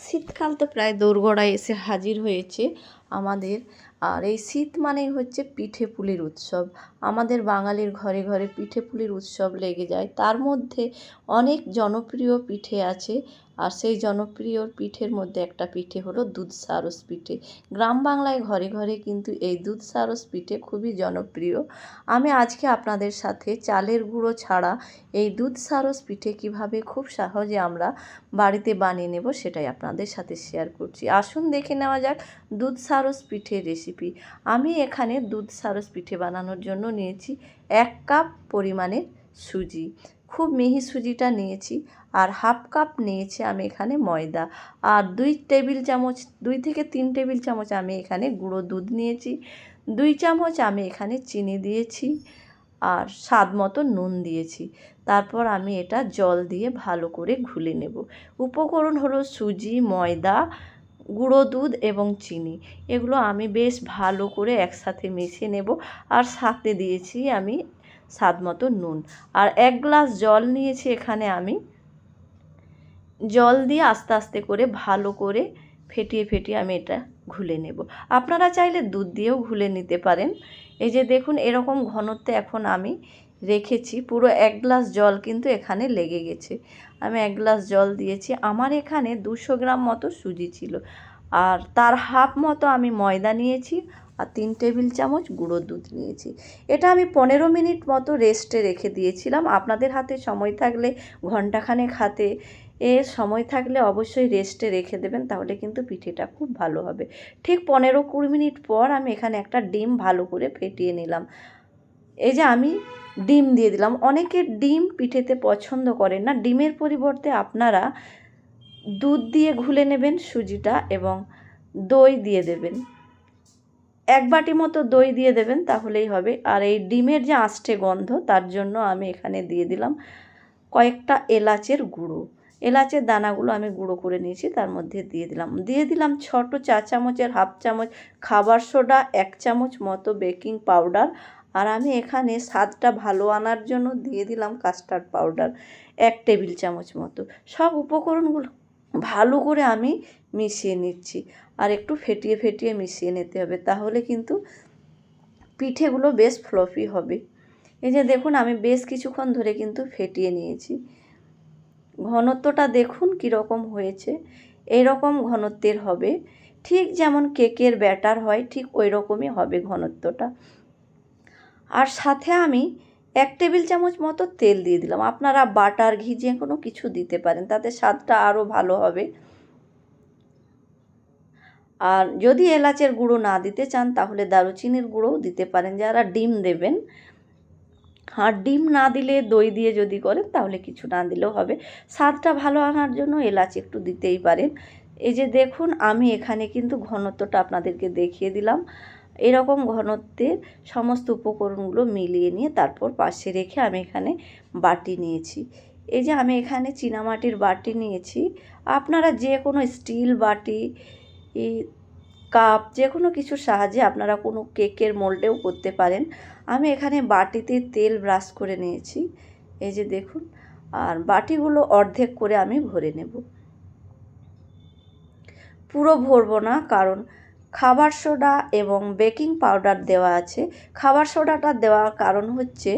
শীতকাল তো প্রায় দোরগোড়ায় এসে হাজির হয়েছে আমাদের। আর এই শীত মানেই হচ্ছে পিঠে পুলির উৎসব। আমাদের বাঙালির ঘরে ঘরে পিঠে পুলির উৎসব লেগে যায়। তার মধ্যে অনেক জনপ্রিয় পিঠে আছে। আর সেই জনপ্রিয় পিঠের মধ্যে একটা পিঠে হলো দুধ সারস পিঠে। গ্রাম বাংলায় ঘরে ঘরে কিন্তু এই দুধ সারস পিঠে খুবই জনপ্রিয়। আমি আজকে আপনাদের সাথে চালের গুঁড়ো ছাড়া এই দুধ সারস পিঠে কীভাবে খুব সহজে আমরা বাড়িতে বানিয়ে নেব সেটাই আপনাদের সাথে শেয়ার করছি। আসুন দেখে নেওয়া যাক দুধ সারস পিঠের রেসিপি আমি এখানে দুধ সারস পিঠে বানানোর জন্য নিয়েছি এক কাপ পরিমাণের সুজি। খুব মিহি সুজিটা নিয়েছি আর হাফ কাপ নিয়েছি আমি এখানে ময়দা। আর দুই টেবিল চামচ, দুই থেকে তিন টেবিল চামচ আমি এখানে গুঁড়ো দুধ নিয়েছি। দুই চামচ আমি এখানে চিনি দিয়েছি আর স্বাদ মতো নুন দিয়েছি। তারপর আমি এটা জল দিয়ে ভালো করে ঘুলে নেব। উপকরণ হলো সুজি, ময়দা, গুঁড়ো দুধ এবং চিনি। এগুলো আমি বেশ ভালো করে একসাথে মিশিয়ে নেব। আর সাথে দিয়েছি আমি স্বাদ মতো নুন। আর এক গ্লাস জল নিয়েছি এখানে আমি। জল দিয়ে আস্তে আস্তে করে ভালো করে ফেটিয়ে ফেটিয়ে আমি এটা ঘুলে নেব। আপনারা চাইলে দুধ দিয়েও ঘুলে নিতে পারেন। এই যে দেখুন, এরকম ঘনত্বে এখন আমি রেখেছি। পুরো এক গ্লাস জল কিন্তু এখানে লেগে গেছে। আমি এক গ্লাস জল দিয়েছি। আমার এখানে দুশো গ্রাম মতো সুজি ছিল। আর তার হাফ মতো আমি ময়দা নিয়েছি। আর তিন টেবিল চামচ গুঁড়ো দুধ নিয়েছি। এটা আমি পনেরো মিনিট মতো রেস্টে রেখে দিয়েছিলাম। আপনাদের হাতে সময় থাকলে ঘন্টাখানেক হাতে এ সময় থাকলে অবশ্যই রেস্টে রেখে দেবেন, তাহলে কিন্তু পিঠেটা খুব ভালো হবে। ঠিক পনেরো কুড়ি মিনিট পর আমি এখানে একটা ডিম ভালো করে ফেটিয়ে নিলাম। এই যে আমি ডিম দিয়ে দিলাম। অনেকে ডিম পিঠেতে পছন্দ করেন না। ডিমের পরিবর্তে আপনারা দুধ দিয়ে ঘুলে নেবেন সুজিটা এবং দই দিয়ে দেবেন। এক বাটি মতো দই দিয়ে দেবেন, তাহলেই হবে। আর এই ডিমের যে আষ্টে গন্ধ, তার জন্য আমি এখানে দিয়ে দিলাম কয়েকটা এলাচের গুঁড়ো। এলাচের দানাগুলো আমি গুঁড়ো করে নিয়েছি, তার মধ্যে দিয়ে দিলাম। দিয়ে দিলাম ছোটো চা চামচের হাফ চামচ খাবার সোডা, এক চামচ মতো বেকিং পাউডার। আর আমি এখানে স্বাদটা ভালো আনার জন্য দিয়ে দিলাম কাস্টার্ড পাউডার, এক টেবিল চামচ মতো। সব উপকরণগুলো ভালো করে আমি মিশিয়ে নিচ্ছি। আর একটু ফেটিয়ে ফেটিয়ে মিশিয়ে নিতে হবে, তাহলে কিন্তু পিঠেগুলো বেশ ফ্লফি হবে। এই যে দেখুন, আমি বেশ কিছুক্ষণ ধরে কিন্তু ফেটিয়ে নিয়েছি। ঘনত্বটা দেখুন কীরকম হয়েছে। এই রকম ঘনত্বের হবে। ঠিক যেমন কেকের ব্যাটার হয়, ঠিক ওই রকমই হবে ঘনত্বটা। আর সাথে আমি এক টেবিল চামচ মতো তেল দিয়ে দিলাম। আপনারা বাটার, ঘি যে কোনো কিছু দিতে পারেন, তাতে স্বাদটা আরও ভালো হবে। আর যদি এলাচের গুঁড়ো না দিতে চান, তাহলে দারুচিনির গুঁড়োও দিতে পারেন। যারা ডিম দেবেন, আর ডিম না দিলে দই দিয়ে যদি করেন, তাহলে কিছু না দিলেও হবে। স্বাদটা ভালো আনার জন্য এলাচ একটু দিতেই পারেন। এই যে দেখুন, আমি এখানে কিন্তু ঘনত্বটা আপনাদেরকে দেখিয়ে দিলাম। এরকম ঘনত্বের সমস্ত উপকরণগুলো মিলিয়ে নিয়ে তারপর পাশে রেখে আমি এখানে বাটি নিয়েছি। এই যে আমি এখানে চীনামাটির বাটি নিয়েছি। আপনারা যে কোনো স্টিল বাটি কাপ যে কোনো কিছুর সাহায্যে আপনারা কোনো কেকের মোল্ডেও করতে পারেন। আমি এখানে বাটিতে তেল ব্রাশ করে নিয়েছি। এই যে দেখুন, আর বাটিগুলো অর্ধেক করে আমি ভরে নেব। পুরো ভরবো না, কারণ খাবার সোডা এবং বেকিং পাউডার দেওয়া আছে। খাবার সোডাটা দেওয়ার কারণ হচ্ছে,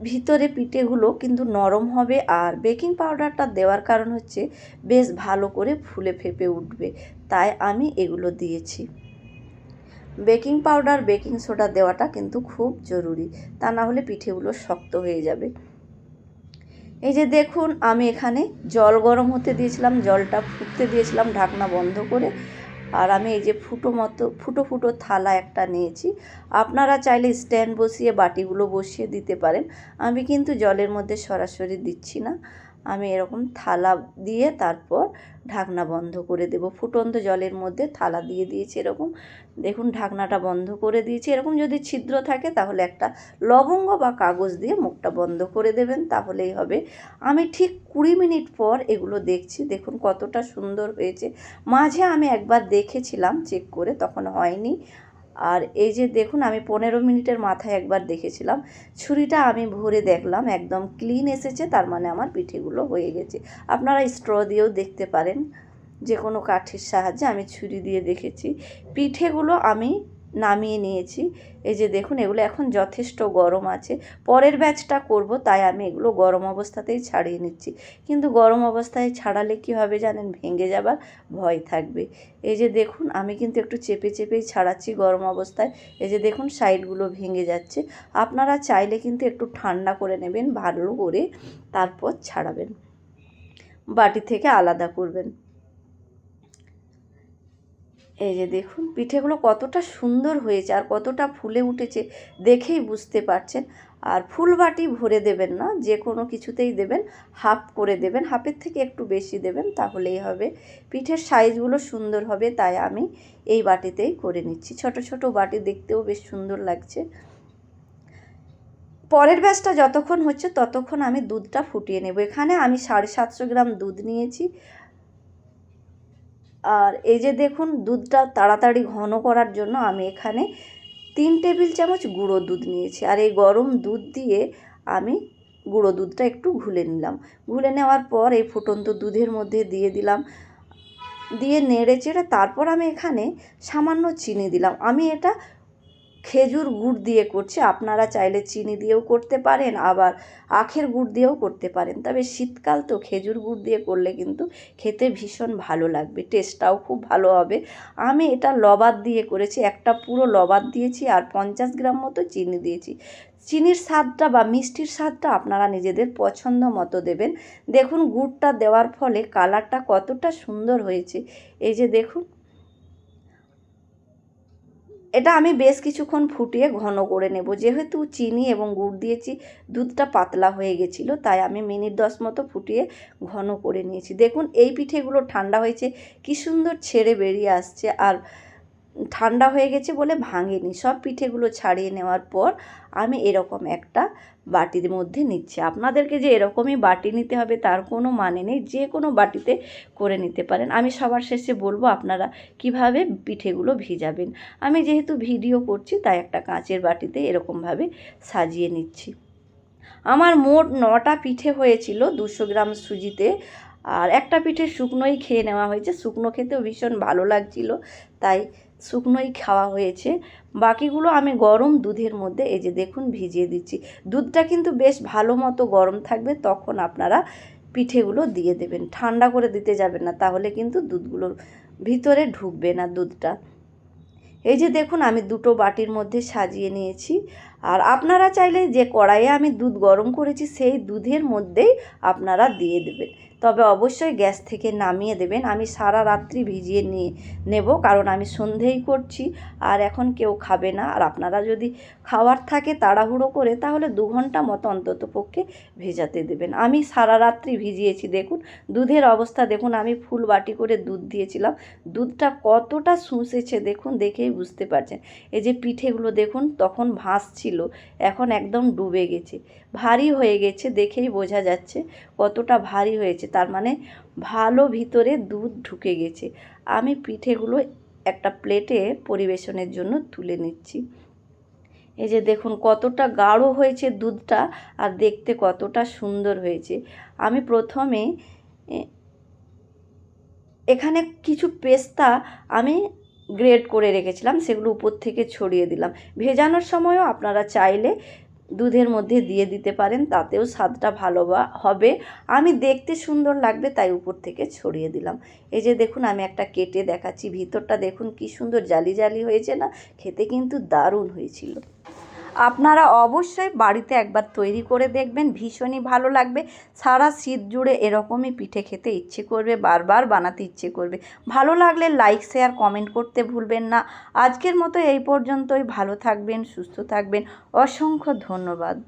ভিতরে পিঠেগুলো কিন্তু নরম হবে আর বেকিং পাউডারটা দেওয়ার কারণ হচ্ছে, বেশ ভালো করে ফুলে ফেপে উঠবে। তাই আমি এগুলো দিয়েছি। বেকিং পাউডার, বেকিং সোডা দেওয়াটা কিন্তু খুব জরুরি। তা না হলে পিঠেগুলো শক্ত হয়ে যাবে। এই যে দেখুন, আমি এখানে জল গরম হতে দিয়েছিলাম, জলটা ফুটতে দিয়েছিলাম, ঢাকনা বন্ধ করে। আর আমি এই যে ফুটো মতো, ফুটো ফুটো থালা একটা নিয়েছি। আপনারা চাইলে স্ট্যান্ড বসিয়ে বাটিগুলো বসিয়ে দিতে পারেন। আমি কিন্তু জলের মধ্যে সরাসরি দিচ্ছি না। আমি এরকম থালা দিয়ে তারপর ঢাকনা বন্ধ করে দেব। ফুটন্ত জলের মধ্যে থালা দিয়ে দিয়েছি এরকম। দেখুন, ঢাকনাটা বন্ধ করে দিয়েছি। এরকম যদি ছিদ্র থাকে, তাহলে একটা লবঙ্গ বা কাগজ দিয়ে মুখটা বন্ধ করে দেবেন, তাহলেই হবে। আমি ঠিক কুড়ি মিনিট পর এগুলো দেখছি। দেখুন, কতটা সুন্দর হয়েছে। মাঝে আমি একবার দেখেছিলাম, চেক করে, তখন হয়নি। আর এই যে দেখুন, আমি পনেরো মিনিটের মাথায় একবার দেখেছিলাম। ছুরিটা আমি ভরে দেখলাম, একদম ক্লিন এসেছে, তার মানে আমার পিঠেগুলো হয়ে গেছে। আপনারা স্ট্র দিয়েও দেখতে পারেন যে কোনো কাঠের সাহায্যে আমি ছুরি দিয়ে দেখেছি। পিঠেগুলো আমি নামিয়ে নিয়েছি। এই যে দেখুন, এগুলো এখন যথেষ্ট গরম আছে। পরের ব্যাচটা করব, তাই আমি এগুলো গরম অবস্থাতেই ছাড়িয়ে নিচ্ছি। কিন্তু গরম অবস্থায় ছাড়ালে কী হবে জানেন? ভেঙে যাবার ভয় থাকবে। এই যে দেখুন, আমি কিন্তু একটু চেপে চেপেই ছাড়াচ্ছি গরম অবস্থায়। এই যে দেখুন সাইডগুলো ভেঙে যাচ্ছে। আপনারা চাইলে কিন্তু একটু ঠান্ডা করে নেবেন, ভালো করে তারপর ছাড়াবেন। বাটি থেকে আলাদা করবেন। এই যে দেখুন, পিঠেগুলো কতটা সুন্দর হয়েছে আর কতটা ফুলে উঠেছে দেখেই বুঝতে পারছেন। আর ফুল বাটি ভরে দেবেন না, যে কোনো কিছুতেই দেবেন, হাফ করে দেবেন, হাফের থেকে একটু বেশি দেবেন, তাহলেই হবে। পিঠের সাইজগুলো সুন্দর হবে, তাই আমি এই বাটিতেই করে নিচ্ছি। ছোট ছোট বাটি দেখতেও বেশ সুন্দর লাগছে। পরের ব্যাচটা যতক্ষণ হচ্ছে ততক্ষণ আমি দুধটা ফুটিয়ে নেব। এখানে আমি সাড়ে সাতশো গ্রাম দুধ নিয়েছি। আর এই যে দেখুন, দুধটা তাড়াতাড়ি ঘন করার জন্য আমি এখানে তিন টেবিল চামচ গুঁড়ো দুধ নিয়েছি। আর এই গরম দুধ দিয়ে আমি গুঁড়ো দুধটা একটু ঘুলে নিলাম। ঘুলে নেওয়ার পর এই ফুটন্ত দুধের মধ্যে দিয়ে দিলাম। দিয়ে নেড়ে চেড়ে তারপর আমি এখানে সামান্য চিনি দিলাম। আমি এটা খেজুর গুড় দিয়ে করছি। আপনারা চাইলে চিনি দিয়েও করতে পারেন, আবার আখের গুড় দিয়েও করতে পারেন। তবে শীতকাল তো খেজুর গুড় দিয়ে করলে কিন্তু খেতে ভীষণ ভালো লাগবে, টেস্টটাও খুব ভালো হবে। আমি এটা লবাদ দিয়ে করেছি, একটা পুরো লবাদ দিয়েছি আর পঞ্চাশ গ্রাম মতো চিনি দিয়েছি। চিনির স্বাদটা বা মিষ্টির স্বাদটা আপনারা নিজেদের পছন্দ মতো দেবেন। দেখুন, গুড়টা দেওয়ার ফলে কালারটা কতটা সুন্দর হয়েছে। এই যে দেখুন এটা আমি বেশ কিছুক্ষণ ফুটিয়ে ঘন করে নেব। যেহেতু চিনি এবং গুড় দিয়েছি, দুধটা পাতলা হয়ে গেছিল, তাই আমি মিনিট দশ মতো ফুটিয়ে ঘন করে নিয়েছি। দেখুন, এই পিঠেগুলো ঠান্ডা হয়েছে, কী সুন্দর ছেড়ে বেরিয়ে আসছে। আর ঠান্ডা হয়ে গেছে বলে ভাঙেনি। সব পিঠেগুলো ছাড়িয়ে নেওয়ার পর আমি এরকম একটা বাটির মধ্যে নিচ্ছি। আপনাদেরকে যে এরকমই বাটি নিতে হবে তার কোনো মানে নেই। যে কোনো বাটিতে করে নিতে পারেন। আমি সবার শেষে বলব আপনারা কীভাবে পিঠেগুলো ভিজাবেন। আমি যেহেতু ভিডিও করছি তাই একটা কাঁচের বাটিতে এরকমভাবে সাজিয়ে নিচ্ছি। আমার মোট নটা পিঠে হয়েছিল দুশো গ্রাম সুজিতে। আর একটা পিঠে শুকনোই খেয়ে নেওয়া হয়েছে। শুকনো খেতেও ভীষণ ভালো লাগছিল। তাই শুকনোই খাওয়া হয়েছে। বাকিগুলো আমি গরম দুধের মধ্যে এই যে দেখুন ভিজিয়ে দিচ্ছি। দুধটা কিন্তু বেশ ভালো মতো গরম থাকবে, তখন আপনারা পিঠেগুলো দিয়ে দেবেন। ঠান্ডা করে দিতে যাবেন না, তাহলে কিন্তু দুধগুলোর ভিতরে ঢুকবে না দুধটা। এই যে দেখুন আমি দুটো বাটির মধ্যে সাজিয়ে নিয়েছি। আর আপনারা চাইলে যে কড়াইয়ে আমি দুধ গরম করেছি, সেই দুধের মধ্যেই আপনারা দিয়ে দেবেন। তবে অবশ্যই গ্যাস থেকে নামিয়ে দেবেন। আমি সারা রাত্রি ভিজিয়ে নিয়ে নেব, কারণ আমি সন্ধেই করছি আর এখন কেউ খাবে না। আর আপনারা যদি খাওয়ার থাকে তাড়াহুড়ো করে, তাহলে দু ঘণ্টা মতো অন্তত পক্ষে ভেজাতে দেবেন। আমি সারা রাত্রি ভিজিয়েছি, দেখুন, দুধের অবস্থা, দেখুন, আমি ফুল বাটি করে দুধ দিয়েছিলাম। দুধটা কতটা শুষেছে, দেখুন, দেখেই বুঝতে পারছেন। এই যে পিঠেগুলো, দেখুন, তখন ভাসছিল, এখন একদম ডুবে গেছে। ভারী হয়ে গেছে, দেখেই বোঝা যাচ্ছে কতটা ভারী হয়েছে। তার মানে ভালো ভিতরে দুধ ঢুকে গেছে। আমি পিঠেগুলো একটা প্লেটে পরিবেশনের জন্য তুলে নিচ্ছি। এই যে দেখুন কতটা গাঢ় হয়েছে দুধটা আর দেখতে কতটা সুন্দর হয়েছে। আমি প্রথমে এখানে কিছু পেস্তা আমি গ্রেড করে রেখেছিলাম, সেগুলো উপর থেকে ছড়িয়ে দিলাম। ভেজানোর সময়ও আপনারা চাইলে দুধের মধ্যে দিয়ে দিতে পারেন, তাতেও স্বাদটা ভালো হবে। আমি দেখতে সুন্দর লাগবে, তাই উপর থেকে ছড়িয়ে দিলাম। এই যে দেখুন, আমি একটা কেটে দেখাচ্ছি। ভিতরটা দেখুন, কি সুন্দর জালি জালি হয়েছে না? খেতে কিন্তু দারুণ হয়েছিল। আপনারা অবশ্যই বাড়িতে একবার তৈরি করে দেখবেন, ভীষণই ভালো লাগবে। সারা শীত জুড়ে এরকমই পিঠে খেতে ইচ্ছে করবে, বারবার বানাতে ইচ্ছে করবে। ভালো লাগলে লাইক শেয়ার কমেন্ট করতে ভুলবেন না। আজকের মতো এই পর্যন্তই। ভালো থাকবেন, সুস্থ থাকবেন। অসংখ্য ধন্যবাদ।